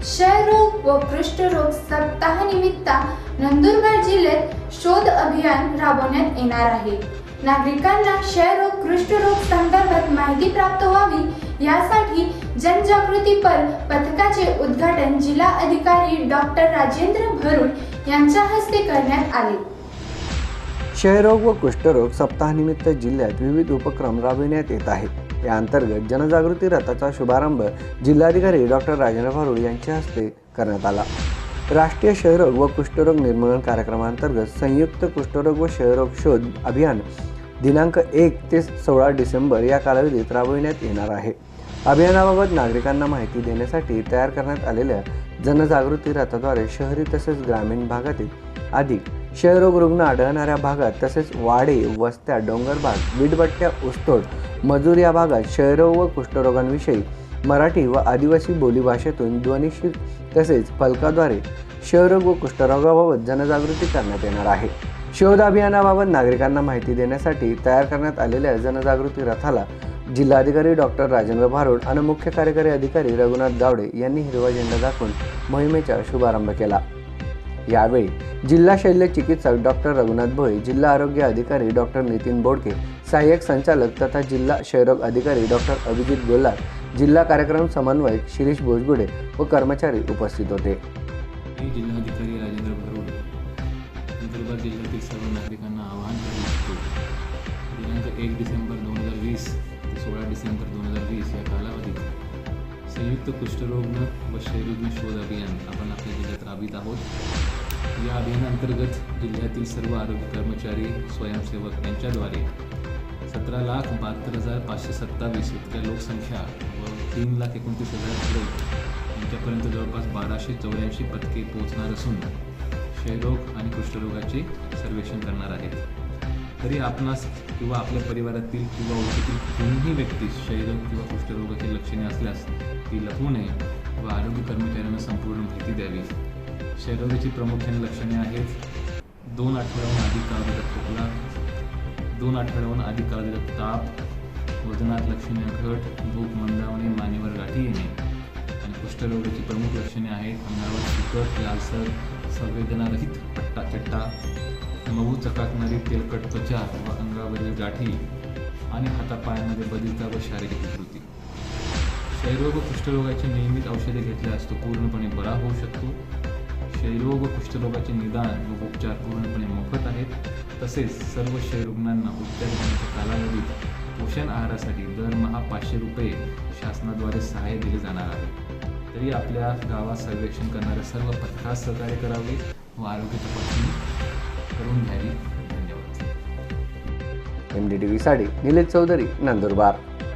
क्षयरोग व कुष्ठरोग सप्ताहानिमित्त नंदुरबार जिल्ह्यात शोध अभियान राबवण्यात येणार आहे. नागरिकांना क्षयरोग कुष्ठरोग संदर्भात माहिती प्राप्त व्हावी यासाठी जनजागृतीपर पथकाचे उद्घाटन जिल्हा अधिकारी डॉक्टर राजेंद्र भरुड यांच्या हस्ते करण्यात आले. क्षयरोग व कुष्ठरोग सप्ताहानिमित्त जिल्ह्यात विविध उपक्रम राबविण्यात येत आहेत. या अंतर्गत जनजागृती रथाचा शुभारंभ जिल्हाधिकारी डॉक्टर राजेंद्र भारुड यांच्या हस्ते करण्यात आला. राष्ट्रीय क्षयरोग व कुष्ठरोग निर्मूलन कार्यक्रमांतर्गत संयुक्त कुष्ठरोग व क्षयरोग शोध अभियान दिनांक एक ते सोळा डिसेंबर या कालावधीत राबविण्यात येणार आहे. अभियानाबाबत नागरिकांना माहिती देण्यासाठी तयार करण्यात आलेल्या जनजागृती रथाद्वारे शहरी तसेच ग्रामीण भागातील अधिक क्षयरोग रुग्ण आढळणाऱ्या भागात तसेच वाडे वस्त्या डोंगरबाग विटबट्ट्या उस्तोड मजूर या भागात क्षयरोग व कुष्ठरोगांविषयी मराठी व आदिवासी बोलीभाषेतून ध्वनिशील तसेच फलकाद्वारे क्षयरोग व कुष्ठरोगाबाबत जनजागृती करण्यात येणार आहे. शोध अभियानाबाबत नागरिकांना माहिती देण्यासाठी तयार करण्यात आलेल्या जनजागृती रथाला जिल्हाधिकारी डॉक्टर राजेंद्र भारोड आणि मुख्य कार्यकारी अधिकारी रघुनाथ गावडे यांनी हिरवा झेंडा दाखवून मोहिमेचा शुभारंभ केला. यावेळी जिल्हा शल्य चिकित्सक डॉक्टर रघुनाथ भोई जिल्हा आरोग्य अधिकारी डॉक्टर नितीन बोडके सहाय्यक संचालक तथा जिल्हा क्षयरोग अधिकारी डॉक्टर अभिजित गोलार जिल्हा कार्यक्रम समन्वयक शिरीष भोजगुडे व कर्मचारी उपस्थित होते. जिल्हाधिकारी राजेंद्र भरुड नंदुरबार जिल्ह्यातील सर्व नागरिकांना आवाहन करू इच्छितो. दिनांक एक डिसेंबर दोन हजार वीस ते सोळा डिसेंबर दोन हजार वीस या कालावधीत संयुक्त कुष्ठरोग व क्षयरुग्ण शोध अभियान आपण आपल्या जिल्ह्यात राबवित आहोत. या अभियानांतर्गत जिल्ह्यातील सर्व आरोग्य कर्मचारी स्वयंसेवक यांच्याद्वारे सतरा लाख बहात्तर हजार पाचशे सत्तावीस इतक्या लोकसंख्या व तीन लाख एकोणतीस हजार लोक यांच्यापर्यंत जवळपास बाराशे चौऱ्याऐंशी पथके पोहोचणार असून क्षयरोग आणि कुष्ठरोगाचे सर्वेक्षण करणार आहेत. तरी आपणास किंवा आपल्या परिवारातील किंवा ओळखीतील कोणीही व्यक्ती क्षयरोग किंवा कुष्ठरोगाची लक्षणे असल्यास ती लपवू नये व आरोग्य कर्मचाऱ्यांना संपूर्ण माहिती द्यावी. क्षयरोगाची प्रामुख्याने लक्षणे आहेत. दोन आठवड्याहून अधिक कालावधीचा खोकला. दोन आठवड्याहून अधिक कालावधीचा ताप. वजनात लक्षणीय घट भूक मंदावणे मानेवर गाठी येणे. आणि कुष्ठरोगाची प्रमुख लक्षणे आहेत. अंगावर चिकट लालसर संवेदनारहित पट्टा चट्टा. मऊ चकाकणारी तेलकट त्वचा व अंगावरील गाठी. आणि हातापायांमध्ये बदिलता व शारीरिक विकृती. क्षयरोग व कुष्ठरोगाची नियमित औषधे घेतल्यास तो पूर्णपणे बरा होऊ शकतो. क्षयरोग व कुष्ठरोगाचे निदान व उपचार पूर्णपणे मोफत आहेत. तसेच सर्व क्षयरुग्णांना उपचार घेण्याच्या कालावधीत पोषण आहारासाठी दरमहा पाचशे रुपये शासनाद्वारे सहाय्य दिले जाणार आहे. तरी आपल्या गावात सर्वेक्षण करणाऱ्या सर्व पथकास सहकार्य करावे व आरोग्य तपासणी करून घ्यावी. धन्यवाद. एम डी टी व्हीसाठी निलेश चौधरी नंदुरबार.